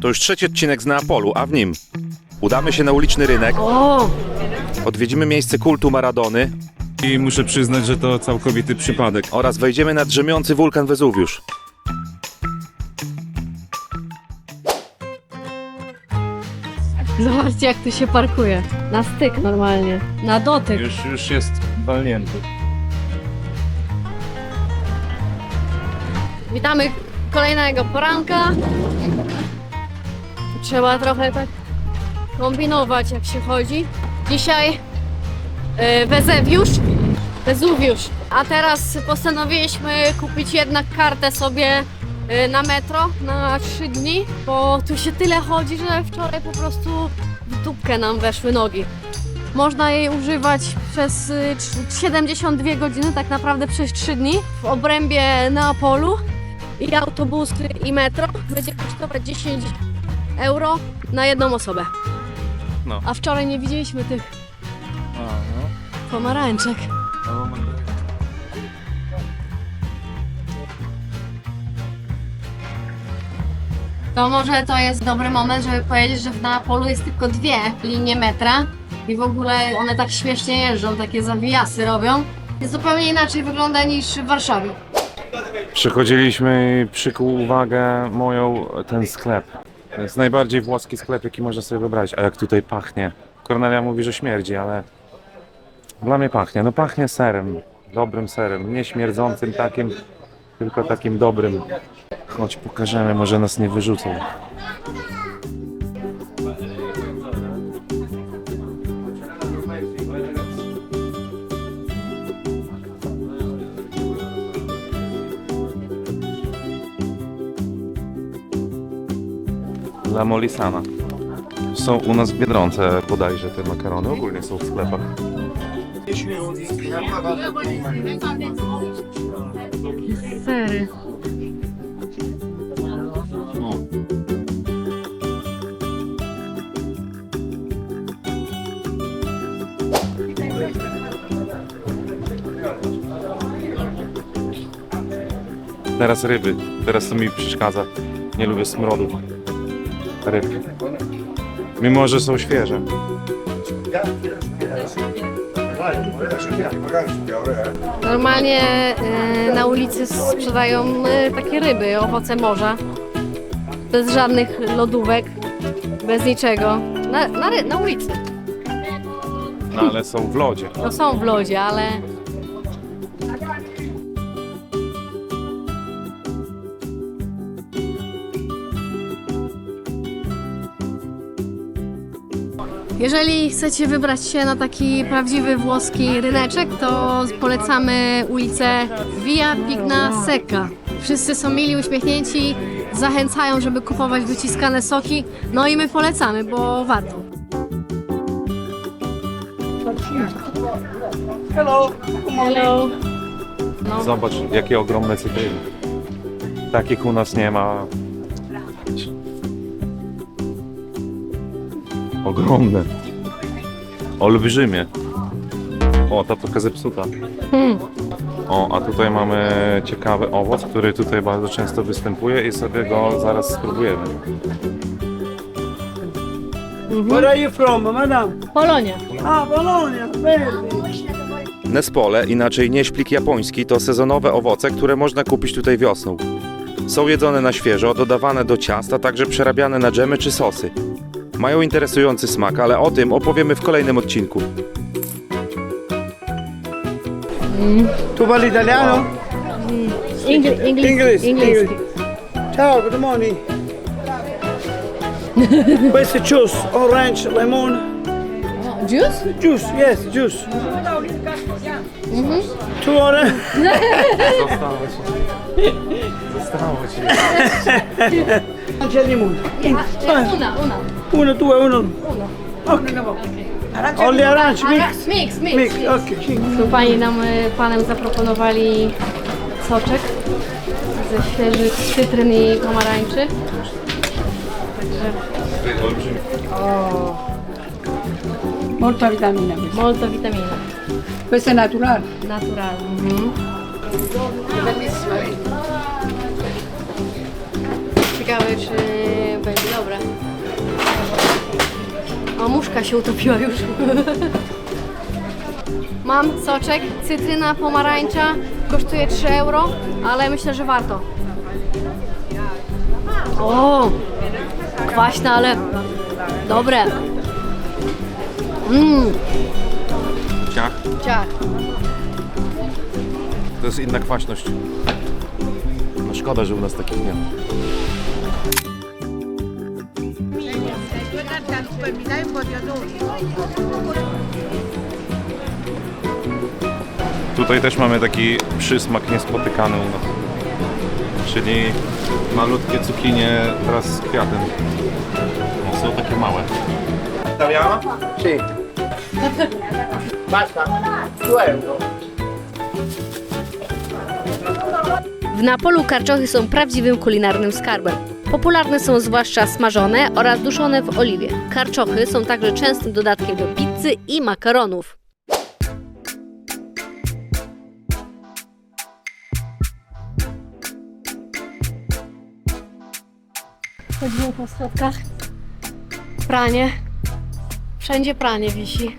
To już trzeci odcinek z Neapolu, a w nim udamy się na uliczny rynek, O, odwiedzimy miejsce kultu Maradony I muszę przyznać, że to całkowity przypadek. oraz wejdziemy na drzemiący wulkan Wezuwiusz. zobaczcie jak tu się parkuje. Na styk normalnie. Na dotyk. Już, już jest walnięty. Witamy kolejnego poranka. Trzeba trochę tak kombinować jak się chodzi. Dzisiaj yy, Wezewiusz, Wezuwiusz. A teraz postanowiliśmy kupić jednak kartę sobie yy, na metro na 3 dni, bo tu się tyle chodzi, że wczoraj po prostu w dupkę nam weszły nogi. Można jej używać przez y, trz- 72 godziny, tak naprawdę przez 3 dni w obrębie Neapolu i autobusy i metro będzie kosztować 10 euro na jedną osobę. No. A wczoraj nie widzieliśmy tych A, no. pomarańczek. To może to jest dobry moment, żeby powiedzieć, że w Neapolu jest tylko dwie linie metra i w ogóle one tak śmiesznie jeżdżą, takie zawijasy robią. Jest zupełnie inaczej wygląda niż w Warszawie. Przychodziliśmy i przykuł uwagę moją ten sklep. To jest najbardziej włoski sklep, jaki można sobie wyobrazić. A jak tutaj pachnie. Kornelia mówi, że śmierdzi, ale dla mnie pachnie. No pachnie serem, dobrym serem. Nie śmierdzącym takim, tylko takim dobrym. Chodź pokażemy, może nas nie wyrzucą. La Molisana. Są u nas w Biedronce bodajże te makarony, ogólnie są w sklepach. Sery. Teraz ryby. Teraz to mi przeszkadza. Nie lubię smrodu Mimo, że są świeże. Normalnie e, na ulicy sprzedają e, takie ryby, owoce morza. Bez żadnych lodówek, bez niczego. Na, na, ry- na ulicy. No ale są w lodzie. No są w lodzie, ale Jeżeli chcecie wybrać się na taki prawdziwy włoski ryneczek, to polecamy ulicę Via Pigna Secca. Wszyscy są mili, uśmiechnięci, zachęcają, żeby kupować wyciskane soki. No i my polecamy, bo warto. Hello. Zobacz, jakie ogromne cytryny. Takich u nas nie ma. Ogromne. Olbrzymie. O, ta trochę zepsuta. Hmm. O, a tutaj mamy ciekawy owoc, który tutaj bardzo często występuje i sobie go zaraz spróbujemy. Where are you from, madam? Polonia. Ah, Bologna, verde. Nespole, inaczej nieśplik japoński, to sezonowe owoce, które można kupić tutaj wiosną. Są jedzone na świeżo, dodawane do ciast, a także przerabiane na dżemy czy sosy. Mają interesujący smak, ale o tym opowiemy w kolejnym odcinku. Tu parli italiano? English. English. English. Ciao, good morning. Questo è juice, orange, lemon. Juice? Juice, yes, juice. Two orange. Non c'è limone. Una, una. Uno, due, uno. Ok. Only orange mix. Mix, mix. Mix, ok. Tu pani nam, y, panem zaproponowali soczek ze świeżych cytryn i pomarańczy. Molta vitamina questa. Molto vitamina. Questa è naturale. Naturalna. Mhm. Ciekawe, czy będzie dobre. Muszka się utopiła już. Mam soczek, cytryna, pomarańcza, kosztuje 3 euro, ale myślę, że warto. O, kwaśne, ale dobre. Mmm, Ciach. ciach. To jest inna kwaśność. No szkoda, że u nas takich nie ma. Tutaj też mamy taki przysmak niespotykany u nas. Czyli malutkie cukinie wraz z kwiatem. No, są takie małe. Italiano? Sì. Basta. 2 euro. W Napolu karczochy są prawdziwym kulinarnym skarbem. Popularne są zwłaszcza smażone oraz duszone w oliwie. Karczochy są także częstym dodatkiem do pizzy i makaronów. Chodzimy po schodkach. Pranie. Wszędzie pranie wisi.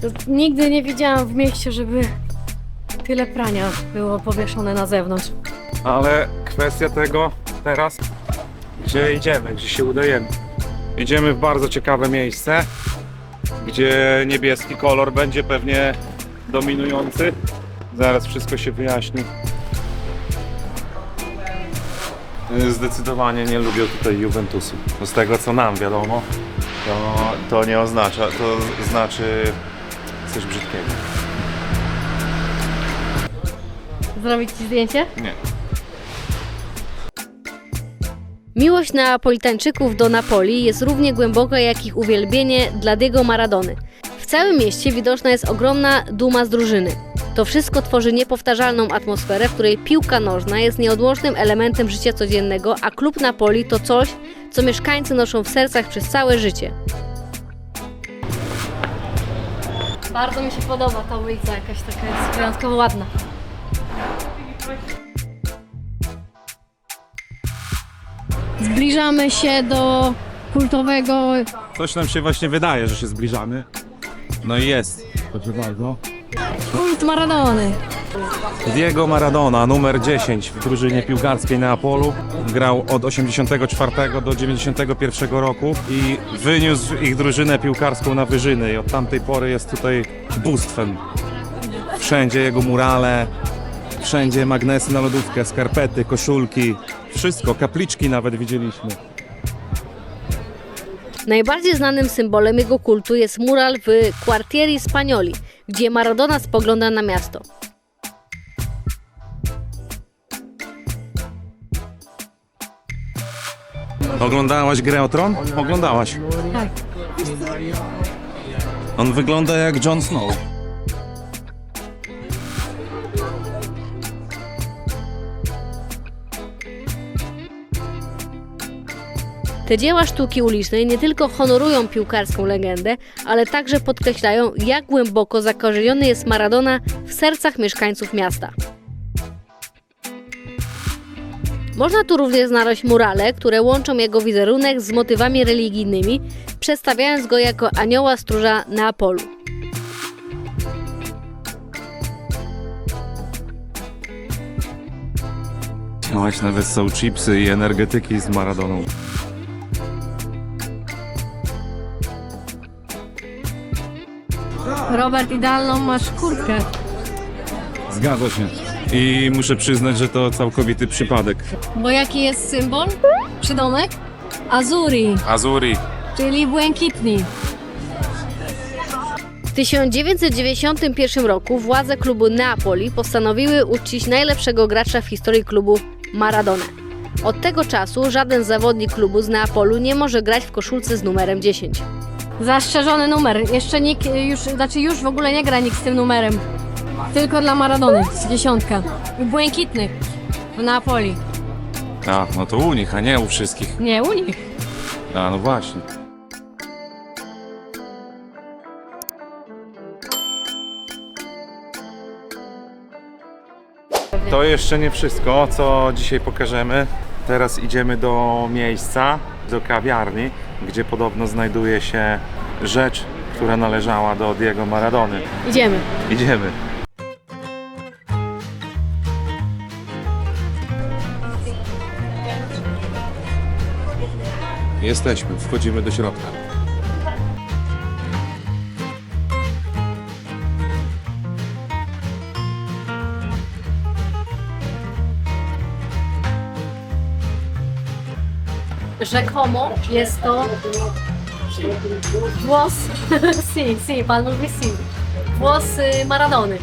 To nigdy nie widziałam w mieście, żeby tyle prania było powieszone na zewnątrz. Ale kwestia tego teraz, gdzie idziemy, gdzie się udajemy. Idziemy w bardzo ciekawe miejsce, gdzie niebieski kolor będzie pewnie dominujący. Zaraz wszystko się wyjaśni. Zdecydowanie nie lubię tutaj Juventusu. No Z tego co nam wiadomo, to, to nie oznacza, to znaczy coś brzydkiego. Zrobić ci zdjęcie? Nie. Miłość Neapolitańczyków do Napoli jest równie głęboka jak ich uwielbienie dla Diego Maradony. W całym mieście widoczna jest ogromna duma z drużyny. To wszystko tworzy niepowtarzalną atmosferę, w której piłka nożna jest nieodłącznym elementem życia codziennego, a klub Napoli to coś, co mieszkańcy noszą w sercach przez całe życie. Bardzo mi się podoba ta ulica, jakaś taka jest wyjątkowo ładna. Zbliżamy się do kultowego Coś nam się właśnie wydaje, że się zbliżamy. No i jest. Proszę bardzo. kult Maradony. Diego Maradona, numer 10 w drużynie piłkarskiej Neapolu. Grał od 84 do 91 roku i wyniósł ich drużynę piłkarską na wyżyny. I od tamtej pory jest tutaj bóstwem. Wszędzie jego murale, wszędzie magnesy na lodówkę, skarpety, koszulki, wszystko, kapliczki nawet widzieliśmy. Najbardziej znanym symbolem jego kultu jest mural w Quartieri Spagnoli, gdzie Maradona spogląda na miasto. Oglądałaś grę o Tron? Oglądałaś. Tak. On wygląda jak Jon Snow. Te dzieła sztuki ulicznej nie tylko honorują piłkarską legendę, ale także podkreślają, jak głęboko zakorzeniony jest Maradona w sercach mieszkańców miasta. Można tu również znaleźć murale, które łączą jego wizerunek z motywami religijnymi, przedstawiając go jako anioła stróża Neapolu. Chciałaś nawet są chipsy i energetyki z Maradoną. Robert, idealną masz kurtkę. Zgadza się. I muszę przyznać, że to całkowity przypadek. Bo jaki jest symbol? Przydomek? Azuri, Azuri. czyli błękitni. W 1991 roku władze klubu Neapoli postanowiły uczcić najlepszego gracza w historii klubu Maradonę. Od tego czasu żaden zawodnik klubu z Neapolu nie może grać w koszulce z numerem 10. Zastrzeżony numer. Jeszcze nikt już, znaczy już w ogóle nie gra nikt z tym numerem. Tylko dla Maradony, dziesiątka. I błękitnych w Neapoli. A, no to u nich, a nie u wszystkich. Nie, u nich. A, no właśnie. To jeszcze nie wszystko, co dzisiaj pokażemy. Teraz idziemy do miejsca, do kawiarni, gdzie podobno znajduje się rzecz, która należała do Diego Maradony. Idziemy. Idziemy. Jesteśmy, wchodzimy do środka. Rzekomo jest to włos, si, si, pan mówi si, włos y, Maradony.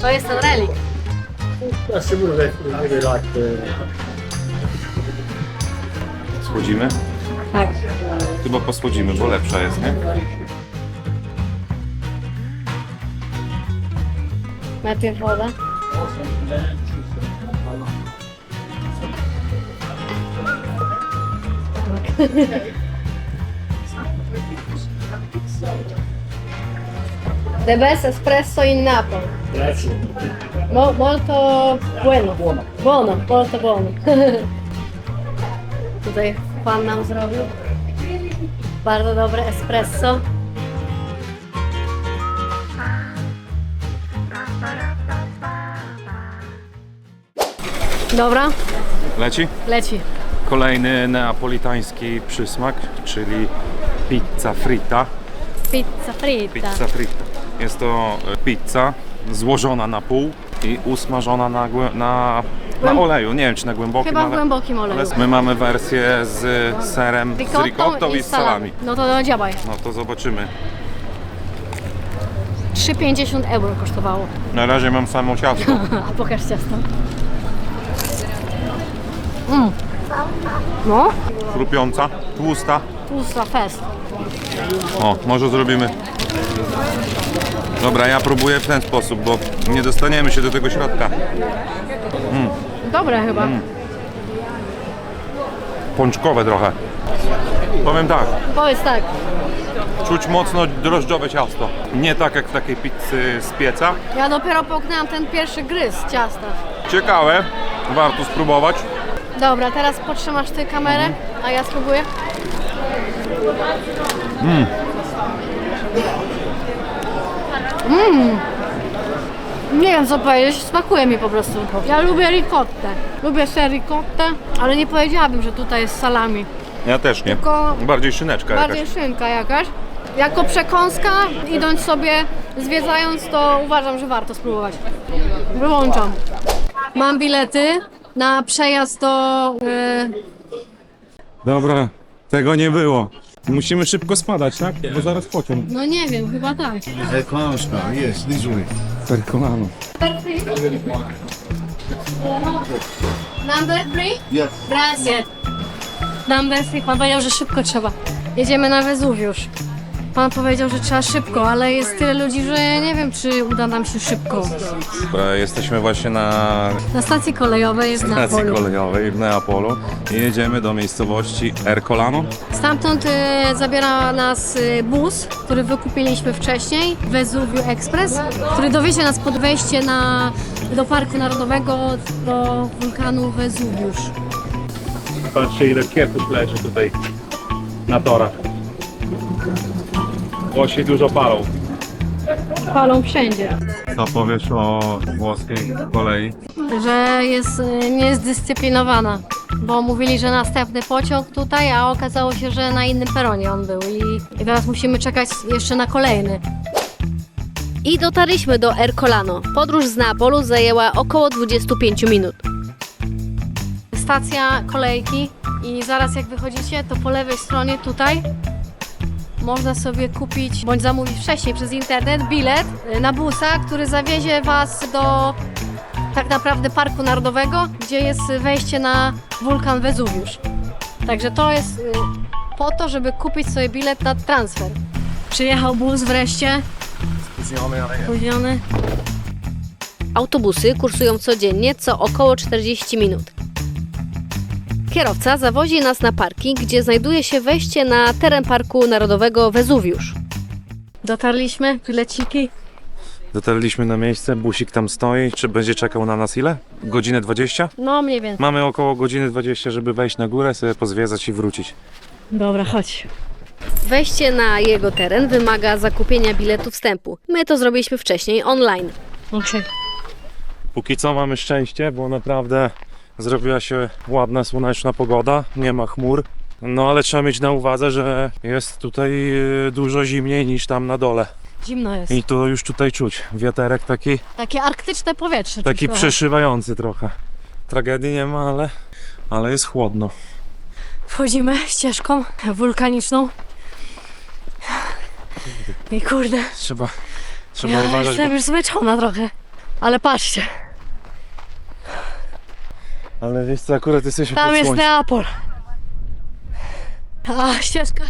To jest ten relik. Schodzimy? Tak. Chyba poschodzimy, bo lepsza jest, nie? Najpierw woda. The best espresso in Napoli. Mo, molto bueno. Buono, molto buono. Tutaj pan nam zrobił. Bardzo dobre espresso. Dobra, Leci? leci. Kolejny neapolitański przysmak, czyli pizza fritta. Pizza fritta. Pizza fritta. Jest to e, pizza złożona na pół i usmażona na, na, na oleju. Nie wiem czy na głębokim, Chyba w ale, głębokim oleju. ale my mamy wersję z serem, z Ricottą ricottą i z salami. No to no, działaj. No to zobaczymy. 3,50 euro kosztowało. Na razie mam samo ciasto. A pokaż ciasto. Mm. No, Chrupiąca, tłusta. tłusta fest. O, może zrobimy. Dobra, ja próbuję w ten sposób, bo nie dostaniemy się do tego środka. Dobre chyba. Mm. Pączkowe trochę. Powiem tak, Powiedz tak. czuć mocno drożdżowe ciasto. Nie tak jak w takiej pizzy z pieca. Ja dopiero połknęłam ten pierwszy gryz ciasta. Ciekawe, warto spróbować. Dobra, teraz potrzymasz ty kamerę, a ja spróbuję. Mm. Nie wiem co powiedzieć, smakuje mi po prostu. Ja lubię ricottę. Lubię ser ricottę, ale nie powiedziałabym, że tutaj jest salami. Ja też nie. Tylko Bardziej szyneczka bardziej jakaś. szynka jakaś. Jako przekąska, idąc sobie, zwiedzając, to uważam, że warto spróbować. Wyłączam. Mam bilety na przejazd do... e, Dobra, tego nie było. Musimy szybko spadać, tak? Bo zaraz pociąg. no nie wiem, chyba tak. Ekonomiczna, jest, this way. Perkolano. Number three? Yes. Gracias. Number three. Pan powiedział, że szybko trzeba. Jedziemy na Wezuwiusz. Pan powiedział, że trzeba szybko, ale jest tyle ludzi, że nie wiem, czy uda nam się szybko. E, Jesteśmy właśnie na Na stacji kolejowej jest na stacji polu. kolejowej w Neapolu i jedziemy do miejscowości Ercolano. Stamtąd e, zabiera nas e, bus, który wykupiliśmy wcześniej, Vesuvius Express, który dowiezie nas pod wejście na, do Parku Narodowego, do wulkanu Wezuwiusz. Patrzcie ile kwiatów leży tutaj na torach. Włosi dużo palą. Palą wszędzie. Co powiesz o włoskiej kolei? że jest y, niezdyscyplinowana, bo mówili, że następny pociąg tutaj, a okazało się, że na innym peronie on był i, i teraz musimy czekać jeszcze na kolejny. I dotarliśmy do Ercolano. Podróż z Neapolu zajęła około 25 minut. Stacja kolejki i zaraz jak wychodzicie, to po lewej stronie tutaj można sobie kupić bądź zamówić wcześniej przez internet bilet y, na busa, który zawiezie Was do tak naprawdę Parku Narodowego, gdzie jest wejście na wulkan Wezuwiusz. Także to jest y, po to, żeby kupić sobie bilet na transfer. Przyjechał bus wreszcie. Spóźniony. Autobusy kursują codziennie co około 40 minut. Kierowca zawozi nas na parking, gdzie znajduje się wejście na teren Parku Narodowego Wezuwiusz. Dotarliśmy, bileciki. Dotarliśmy na miejsce, busik tam stoi. Czy będzie czekał na nas ile? Godzinę 20? No mniej więcej. Mamy około godziny 20, żeby wejść na górę, sobie pozwiedzać i wrócić. Dobra, chodź. Wejście na jego teren wymaga zakupienia biletu wstępu. My to zrobiliśmy wcześniej online. Okej. Póki co mamy szczęście, bo naprawdę zrobiła się ładna, słoneczna pogoda, nie ma chmur. No ale trzeba mieć na uwadze, że jest tutaj y, dużo zimniej niż tam na dole. Zimno jest. I to już tutaj czuć. Wiaterek taki, Takie arktyczne powietrze. taki przeszywający trochę. Tragedii nie ma, ale, ale jest chłodno. Wchodzimy ścieżką wulkaniczną. I kurde, Trzeba, trzeba ja uważać, jestem bo, już zmęczona trochę. Ale patrzcie, ale wiesz co, akurat jesteśmy tam pod jest słońcem. Neapol. A ścieżka.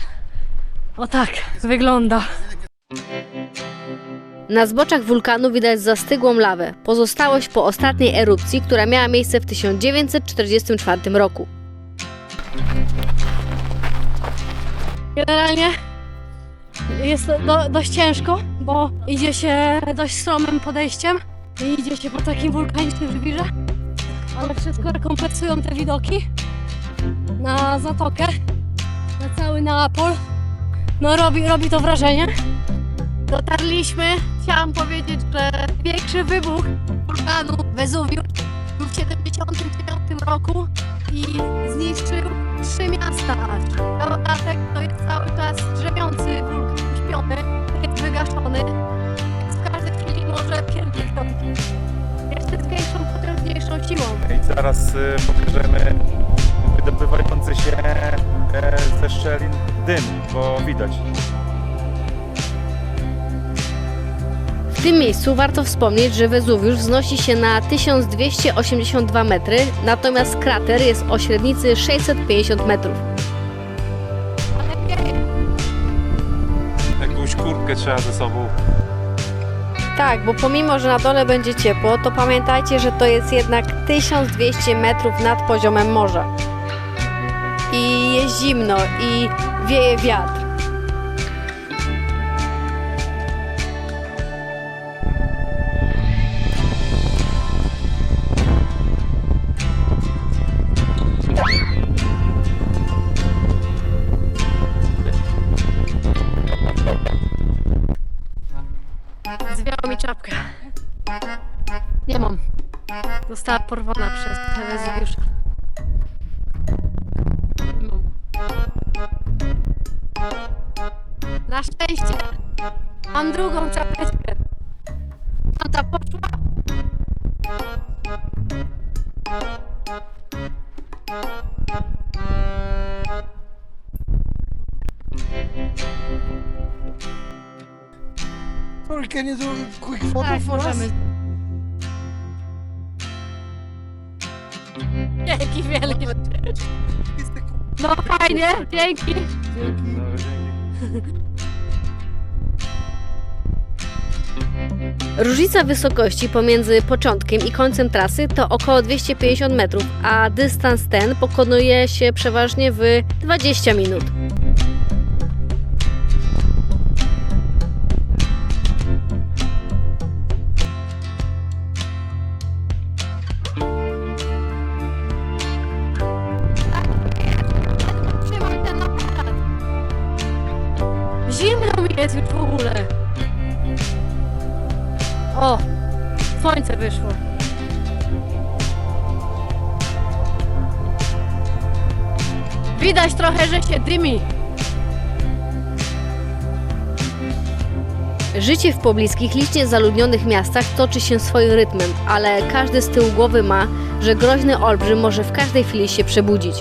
O tak wygląda. Na zboczach wulkanu widać zastygłą lawę, pozostałość po ostatniej erupcji, która miała miejsce w 1944 roku. Generalnie jest to do, dość ciężko, bo idzie się dość stromym podejściem i idzie się po takim wulkanicznym żwirze, ale wszystko rekompensują te widoki na zatokę, na cały Neapol. No robi, robi to wrażenie. Dotarliśmy, chciałam powiedzieć, że większy wybuch wulkanu Wezuwiusz był w 1979 roku i zniszczył trzy miasta aż. Dodatek to jest cały czas drzemiący wulkan śpiony, jest wygaszony, zaraz y, pokażemy wydobywający się e, ze szczelin dym, bo widać. W tym miejscu warto wspomnieć, że Wezuwiusz wznosi się na 1282 metry, natomiast krater jest o średnicy 650 metrów. Jakąś kurtkę trzeba ze sobą Tak, bo pomimo, że na dole będzie ciepło, to pamiętajcie, że to jest jednak 1200 metrów nad poziomem morza. I jest zimno i wieje wiatr. Została porwana przez mam. Na szczęście mam drugą czapeczkę. Tamta poszła. You do a quick photo Tak, for us? Dzięki wielkie. No fajnie, dzięki. Różnica wysokości pomiędzy początkiem i końcem trasy to około 250 metrów, a dystans ten pokonuje się przeważnie w 20 minut. Jest już w ogóle. O, słońce wyszło. Widać trochę, że się dymi. Życie w pobliskich, licznie zaludnionych miastach toczy się swoim rytmem, ale każdy z tyłu głowy ma, że groźny olbrzym może w każdej chwili się przebudzić.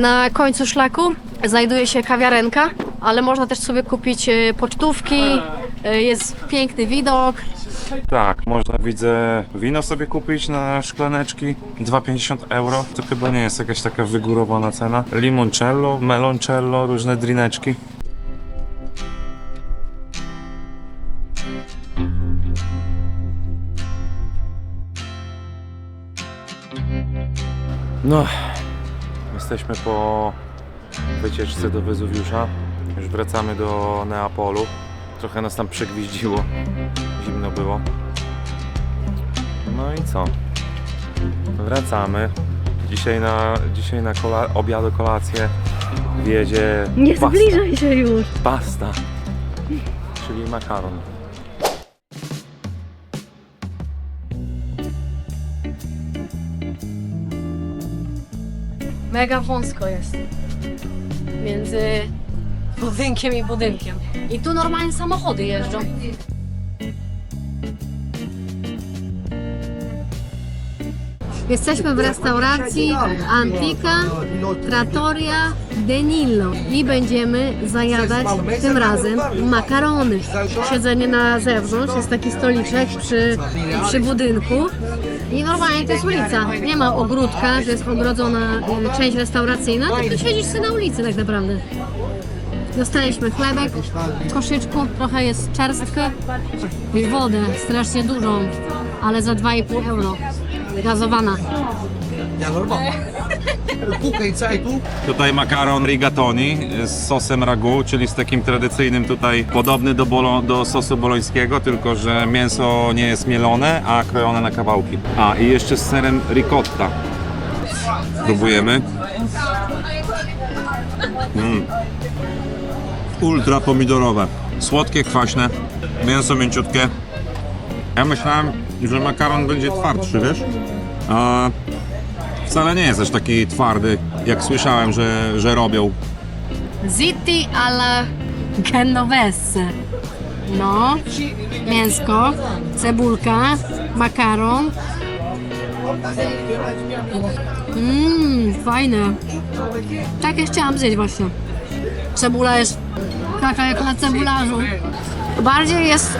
Na końcu szlaku znajduje się kawiarenka, ale można też sobie kupić e, pocztówki, e, jest piękny widok. Tak, można widzę wino sobie kupić na szklaneczki 2,50 euro. To chyba nie jest jakaś taka wygórowana cena. Limoncello, meloncello, różne drineczki. No, jesteśmy po wycieczce do Wezuwiusza. Już wracamy do Neapolu. Trochę nas tam przegwiździło. Zimno było. No i co? Wracamy. Dzisiaj na, dzisiaj na kola, obiady, kolację wjedzie Nie pasta. zbliżaj się już. Pasta, czyli makaron. Mega wąsko jest. Między budynkiem i budynkiem. I tu normalnie samochody jeżdżą. Jesteśmy w restauracji Antica Trattoria Denillo i będziemy zajadać tym razem makarony. Siedzenie na zewnątrz, jest taki stoliczek przy, przy budynku i normalnie to jest ulica. Nie ma ogródka, że jest ogrodzona e, część restauracyjna, tylko siedzisz sobie na ulicy tak naprawdę. Dostaliśmy chlebek w koszyczku, trochę jest czerstkę i wodę, strasznie dużą, ale za 2,5 euro. Gazowana. Tutaj makaron rigatoni z sosem ragu, czyli z takim tradycyjnym tutaj, podobny do, bolo, do sosu bolońskiego, tylko że mięso nie jest mielone, a krojone na kawałki. A i jeszcze z serem ricotta. Próbujemy. Mm. Ultra pomidorowe. Słodkie, kwaśne, mięso mięciutkie. Ja myślałem, że makaron będzie twardszy, wiesz? A wcale nie jest taki twardy, jak słyszałem, że, że robią. Zitti alla genovese. No, mięsko, cebulka, makaron. Mmm, fajne. Takie chciałam zjeść właśnie. Cebula jest taka jak na cebularzu. Bardziej jest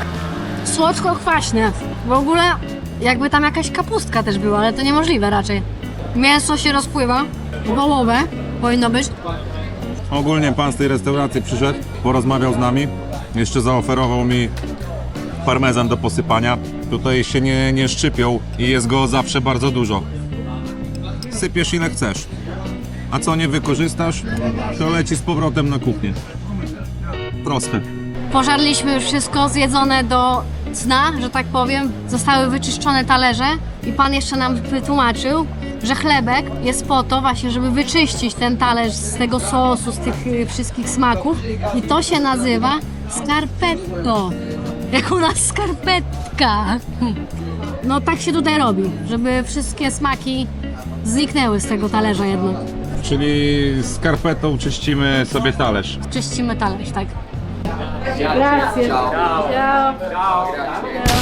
słodko-kwaśne. W ogóle jakby tam jakaś kapustka też była, ale to niemożliwe raczej. Mięso się rozpływa, wołowe powinno być. Ogólnie pan z tej restauracji przyszedł, porozmawiał z nami, jeszcze zaoferował mi parmezan do posypania. Tutaj się nie, nie szczypią i jest go zawsze bardzo dużo. Sypiesz ile chcesz. A co nie wykorzystasz, to leci z powrotem na kuchnię. Proste. Pożarliśmy już wszystko, zjedzone do cna, że tak powiem. Zostały wyczyszczone talerze i pan jeszcze nam wytłumaczył, że chlebek jest po to właśnie, żeby wyczyścić ten talerz z tego sosu, z tych y, wszystkich smaków i to się nazywa scarpetto. Jak u nas skarpetka. No tak się tutaj robi, żeby wszystkie smaki zniknęły z tego talerza jedno. Czyli skarpetą czyścimy sobie talerz. Czyścimy talerz, tak. Grazie. Ciao. Ciao.